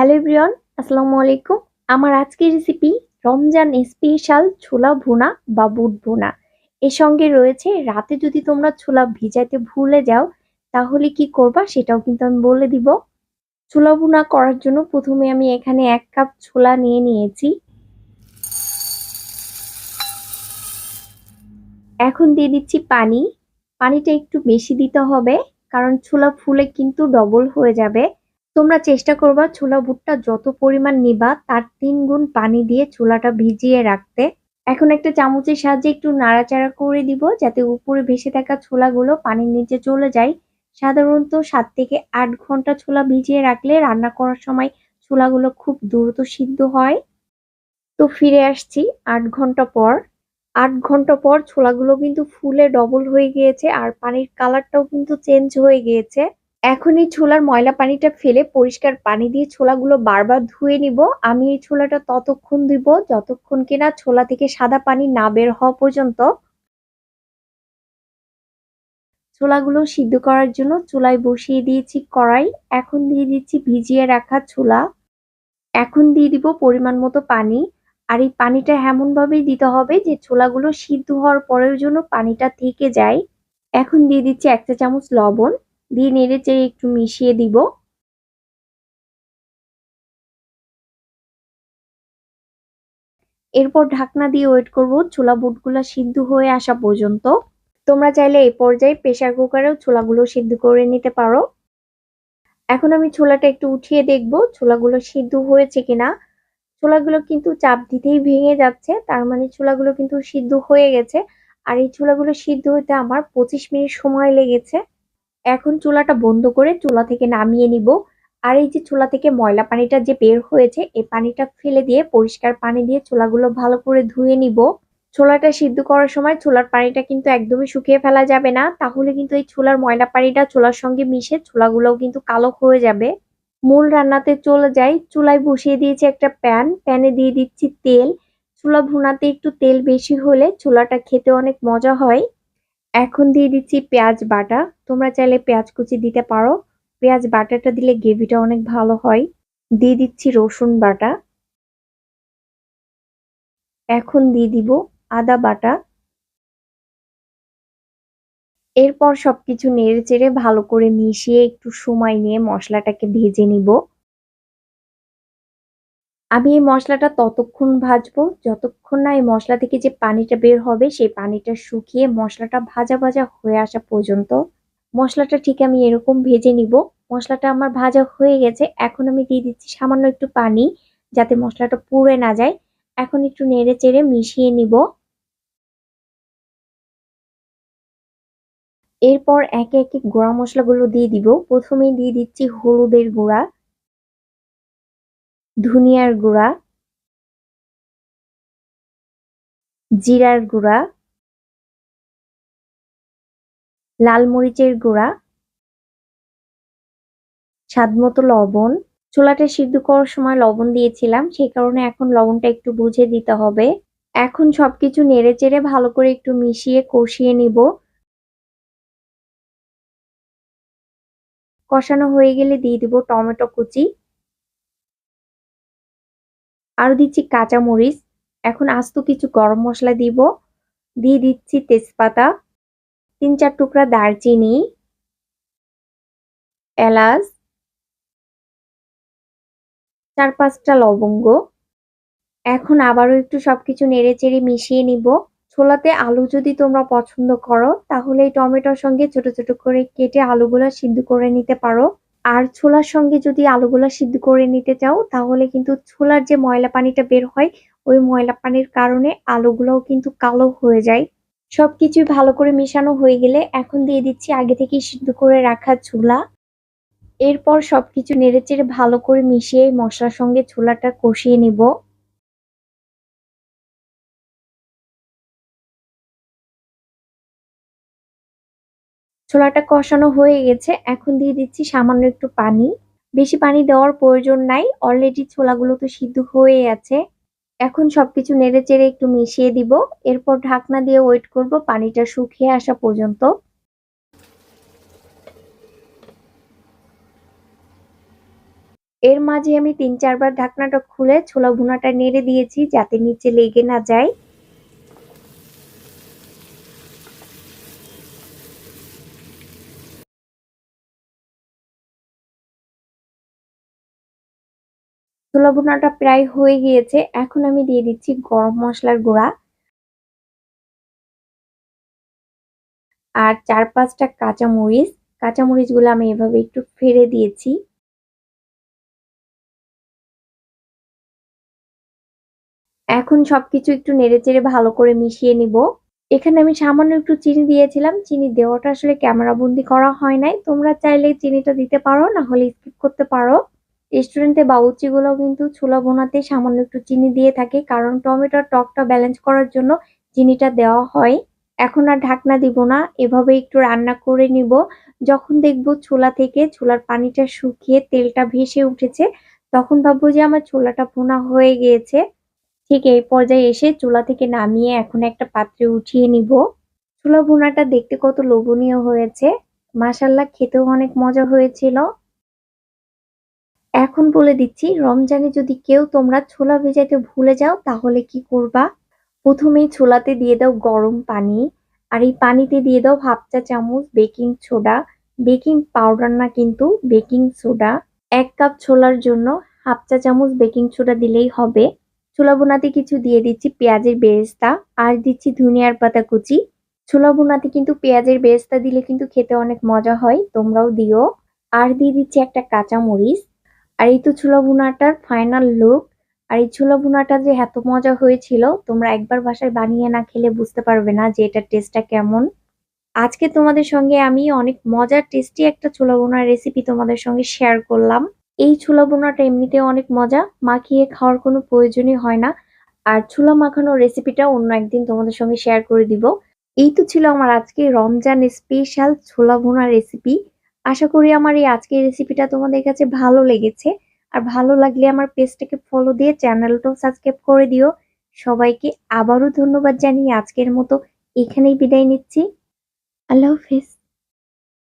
Hello everyone, আসসালামু আলাইকুম। আমার আজকের রেসিপি রমজান স্পেশাল ছোলা ভুনা বা বুট ভুনা। এর সঙ্গে রয়েছে, রাতে যদি তোমরা ছোলা ভিজাইতে ভুলে যাও, তাহলে কি করবা সেটাও কিন্তু আমি বলে দিব। ছোলা ভুনা করার জন্য প্রথমে আমি এখানে এক কাপ ছোলা নিয়ে নিয়েছি। এখন দিয়ে দিচ্ছি পানি। পানিটা একটু বেশি দিতে হবে, কারণ ছোলা ফুলে কিন্তু ডবল হয়ে যাবে। তোমরা চেষ্টা করবা ছোলা বুটটা যত পরিমাণ নিবা, তার তিন গুণ পানি দিয়ে ছোলাটা ভিজিয়ে রাখতে। এখন একটা চামচের সাহায্যে একটু নাড়াচাড়া করে দিব, যাতে উপরে ভেসে থাকা ছোলাগুলো পানির নিচে চলে যায়। সাধারণত সাত থেকে আট ঘণ্টা ছোলা ভিজিয়ে রাখলে রান্না করার সময় ছোলাগুলো খুব দ্রুত সিদ্ধ হয়। তো ফিরে আসছি আট ঘণ্টা পর। আট ঘণ্টা পর ছোলাগুলো কিন্তু ফুলে ডবল হয়ে গিয়েছে, আর পানির কালারটাও কিন্তু চেঞ্জ হয়ে গিয়েছে। এখন এই ছোলার ময়লা পানিটা ফেলে পরিষ্কার পানি দিয়ে ছোলাগুলো বারবার ধুয়ে নিব। আমি এই ছোলাটা ততক্ষণ দিব যতক্ষণ কিনা ছোলা থেকে সাদা পানি না বের হওয়া পর্যন্ত। ছোলাগুলো সিদ্ধ করার জন্য চুলায় বসিয়ে দিয়েছি কড়াই। এখন দিয়ে দিচ্ছি ভিজিয়ে রাখা ছোলা। এখন দিয়ে দিব পরিমাণ মতো পানি। আর এই পানিটা এমন ভাবেই দিতে হবে যে ছোলাগুলো সিদ্ধ হওয়ার পরের জন্য পানিটা থেকে যায়। এখন দিয়ে দিচ্ছি একটা চামচ লবণ। দিয়ে নেড়ে চেড়ে একটু মিশিয়ে দিব। এরপর ঢাকনা দিয়ে ওয়েট করব ছোলা বুটগুলো সিদ্ধ হয়ে আসা পর্যন্ত। তোমরা চাইলে এই পর্যায়ে প্রেশার কুকারেও ছোলাগুলো সিদ্ধ করে নিতে পারো। এখন আমি ছোলাটা একটু উঠিয়ে দেখব ছোলাগুলো সিদ্ধ হয়েছে কিনা। ছোলাগুলো কিন্তু চাপ দিতেই ভেঙে যাচ্ছে, তার মানে ছোলাগুলো কিন্তু সিদ্ধ হয়ে গেছে। আর এই ছোলাগুলো সিদ্ধ হতে আমার পঁচিশ মিনিট সময় লেগেছে। এখন চুলাটা বন্ধ করে চুলা থেকে নামিয়ে নিব। আর এই যে চুলা থেকে ময়লা পানিটা যে বের হয়েছে এই পানিটা ফেলে দিয়ে পরিষ্কার পানি দিয়ে চুলাগুলো ভালো করে ধুয়ে নিব। ছোলাটা সিদ্ধ করার সময় ছোলার পানিটা কিন্তু একদমই শুকিয়ে ফেলা যাবে না। তাহলে কিন্তু এই ছোলার ময়লা পানিটা ছোলার সঙ্গে মিশে ছোলাগুলোও কিন্তু কালো হয়ে যাবে। মূল রান্নাতে চলে যাই। চুলায় বসিয়ে দিয়েছি একটা প্যান। প্যানে দিয়ে দিচ্ছি তেল। চুলা ভুনাতে একটু তেল বেশি হলে চুলাটা খেতে অনেক মজা হয়। এখন দিয়ে দিচ্ছি পেঁয়াজ বাটা। তোমরা চাইলে পেঁয়াজ কুচি দিতে পারো। পেঁয়াজ বাটাটা দিলে গ্রেভিটা অনেক ভালো হয়। দিয়ে দিচ্ছি রসুন বাটা। এখন দিয়ে দিব আদা বাটা। এরপর সবকিছু নেড়ে চেড়ে ভালো করে মিশিয়ে একটু সময় নিয়ে মশলাটাকে ভেজে নিব। আমি এই মশলাটা ততক্ষণ ভাজবো। যতক্ষণ না এই মশলা থেকে যে পানিটা বের হবে, সেই পানিটা শুকিয়ে মশলাটা ভাজা ভাজা হয়ে আসা পর্যন্ত মশলাটা ঠিক আমি এরকম ভেজে নিব। মশলাটা আমার ভাজা হয়ে গেছে। এখন আমি দিয়ে দিচ্ছি সামান্য একটু পানি যাতে মশলাটা পুড়ে না যায়। এখন একটু নেড়ে চেড়ে মিশিয়ে নিব। এরপর একে একে গুঁড়া মশলাগুলো দিয়ে দিব। প্রথমে দিয়ে দিচ্ছি হলুদের গুঁড়া। ধনিয়ার গুঁড়া, জিরার গুঁড়া, লাল মরিচের গুঁড়া স্বাদ মতো লবণ। ছোলাটা সিদ্ধ করার সময় লবণ দিয়েছিলাম সেই কারণে এখন লবণটা একটু বুঝে দিতে হবে। এখন সবকিছু নেড়ে চেড়ে ভালো করে একটু মিশিয়ে কষিয়ে নিব। কষানো হয়ে গেলে দিয়ে দিব টমেটো কুচি। আরও দিচ্ছি কাঁচা মরিচ এখন আস্ত কিছু গরম মশলা দিব। দিয়ে দিচ্ছি তেজপাতা তিন চার টুকরা দারচিনি, এলাচ চার পাঁচটা লবঙ্গ। এখন আবারও একটু সবকিছু নেড়ে চেড়ে মিশিয়ে নিব। ছোলাতে আলু যদি তোমরা পছন্দ করো, তাহলে এই টমেটোর সঙ্গে ছোট ছোট করে কেটে আলুগুলো সিদ্ধ করে নিতে পারো। আর ছোলার সঙ্গে যদি আলুগুলা সিদ্ধ করে নিতে চাও, তাহলে কিন্তু ছোলার যে ময়লা পানিটা বের হয়, ওই ময়লা পানির কারণে আলুগুলোও কিন্তু কালো হয়ে যায়। সবকিছুই ভালো করে মেশানো হয়ে গেলে এখন দিয়ে দিচ্ছি আগে থেকে সিদ্ধ করে রাখা ছোলা। এরপর সবকিছু নেড়েচেড়ে ভালো করে মিশিয়ে মশলার সঙ্গে ছোলাটা কষিয়ে নিব। ছোলাটা কষানো হয়ে গেছে। এখন দিয়ে দিচ্ছি সামান্য একটু পানি। বেশি পানি দেওয়ার প্রয়োজন নাই। অলরেডি ছোলাগুলো তো সিদ্ধ হয়ে আছে। এখন সবকিছু নেড়ে চেড়ে একটু মিশিয়ে দিব। এরপর ঢাকনা দিয়ে ওয়েট করব পানিটা শুকিয়ে আসা পর্যন্ত। এর মাঝে আমি তিন চারবার ঢাকনাটা খুলে ছোলা ভুনাটা নেড়ে দিয়েছি যাতে নিচে লেগে না যায়। ছোলা ভুনাটা প্রায় হয়ে গিয়েছে। এখন আমি দিয়ে দিচ্ছি গরম মশলার গুঁড়া। আর চার পাঁচটা কাঁচামরিচ। কাঁচামরিচগুলো আমি এভাবে একটু ফেলে দিয়েছি। এখন সবকিছু একটু নেড়েচেড়ে ভালো করে মিশিয়ে নিব। এখানে আমি সামান্য একটু চিনি দিয়েছিলাম। চিনি দেওয়াটা আসলে ক্যামেরা বন্দি করা হয় নাই। তোমরা চাইলে চিনিটা দিতে পারো, না হলে স্কিপ করতে পারো। রেস্টুরেন্টে বাবুচিগুলো কিন্তু ছোলা বোনাতে সামান্য একটু চিনি দিয়ে থাকে, কারণ টমেটোর টকটা ব্যালেন্স করার জন্য চিনিটা দেওয়া হয়। এখন আর ঢাকনা দিব না, এভাবে একটু রান্না করে নিব। যখন দেখব ছোলা থেকে ছোলার পানিটা শুকিয়ে তেলটা ভেসে উঠেছে, তখন ভাববো যে আমার ছোলাটা ভুনা হয়ে গিয়েছে। ঠিক এই পর্যায়ে এসে চুলা থেকে নামিয়ে এখন একটা পাত্রে উঠিয়ে নিব। ছোলা ভুনাটা দেখতে কত লোভনীয় হয়েছে। মাসাল্লাহ খেতেও অনেক মজা হয়েছিল। এখন বলে দিচ্ছি, রমজানে যদি কেউ তোমরা ছোলা ভেজাইতে ভুলে যাও, তাহলে কি করবা? প্রথমেই ছোলাতে দিয়ে দাও গরম পানি, আর এই পানিতে দিয়ে দাও হাফ চা চামচ বেকিং সোডা। বেকিং পাউডার না কিন্তু বেকিং সোডা। এক কাপ ছোলার জন্য হাফ চা চামচ বেকিং সোডা দিলেই হবে। ছোলা বোনাতে কিছু দিয়ে দিচ্ছি পেঁয়াজের বেরেস্তা, আর দিচ্ছি ধনিয়ার পাতা কুচি। ছোলা বোনাতে কিন্তু পেঁয়াজের বেরেস্তা দিলে কিন্তু খেতে অনেক মজা হয়, তোমরাও দিও। আর দিয়ে দিচ্ছি একটা কাঁচা মরিচ আর এই তো ছোলা ভুনাটার ফাইনাল লুক আর এই ছোলা ভুনাটা যে এত মজা হয়েছিল, তোমরা একবার বাসায় বানিয়ে না খেলে বুঝতে পারবে না যে এটার টেস্টটা কেমন। আজকে তোমাদের সঙ্গে আমি অনেক মজার টেস্টি একটা ছোলা ভুনার রেসিপি তোমাদের সঙ্গে শেয়ার করলাম। এই ছোলা ভুনাটা এমনিতেও অনেক মজা, মাখিয়ে খাওয়ার কোনো প্রয়োজনই হয় না। আর ছোলা মাখানোর রেসিপিটা অন্য একদিন তোমাদের সঙ্গে শেয়ার করে দিব। এই তো ছিল আমার আজকে রমজান স্পেশাল ছোলা ভুনা রেসিপি আশা করি আমার এই আজকের রেসিপিটা তোমাদের কাছে ভালো লেগেছে। আর ভালো লাগলে আমার পেজটাকে ফলো দিয়ে চ্যানেলটাও সাবস্ক্রাইব করে দিও। সবাইকে আবারও ধন্যবাদ জানিয়ে আজকের মতো এখানেই বিদায় নিচ্ছি। আল্লাহ হাফেজ।